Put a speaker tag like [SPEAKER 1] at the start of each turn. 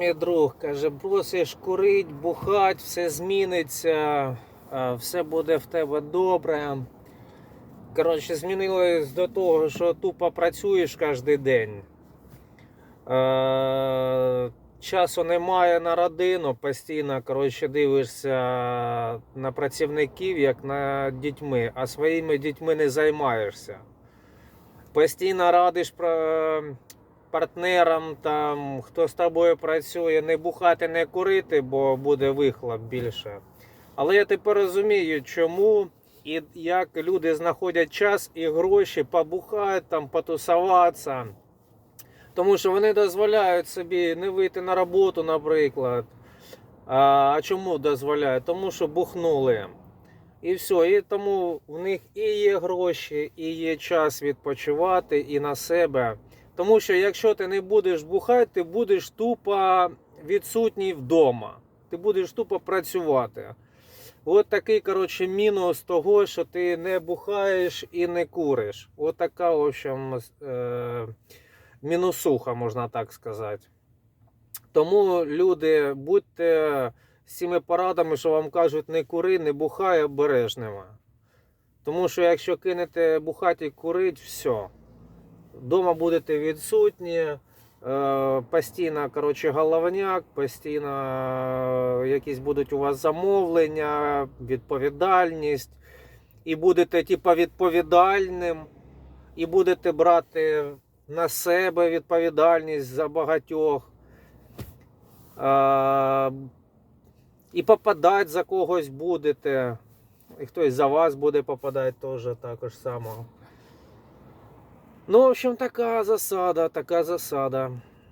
[SPEAKER 1] Мій друг каже, бросиш курить, бухать, все зміниться, все буде в тебе добре. Коротше, змінилось до того, що тупо працюєш кожен день. Часу немає на родину, постійно коротше, дивишся на працівників, як на дітьми, а своїми дітьми не займаєшся. Постійно радиш про партнерам, там, хто з тобою працює, не бухати, не курити, бо буде вихлоп більше. Але я тепер розумію, чому і як люди знаходять час і гроші побухати, там, потусуватися. Тому що вони дозволяють собі не вийти на роботу, наприклад. А, чому дозволяють? Тому що бухнули. І все. І тому в них і є гроші, і є час відпочивати і на себе. Тому що якщо ти не будеш бухати, ти будеш тупо відсутній вдома. Ти будеш тупо працювати. От такий, коротше, мінус того, що ти не бухаєш і не куриш. От така, в общем, е- мінусуха, можна так сказати. Тому, люди, будьте з цими порадами, що вам кажуть, не кури, не бухай, обережними. Тому що якщо кинете бухати і курить, все. Дома будете відсутні, е, постійно коротше, головняк, постійно е, якісь будуть у вас замовлення, відповідальність. І будете типа відповідальним, і будете брати на себе відповідальність за багатьох. Е, і попадати за когось будете. І хтось за вас буде попадати теж також само. Ну, в общем, така засада, така засада.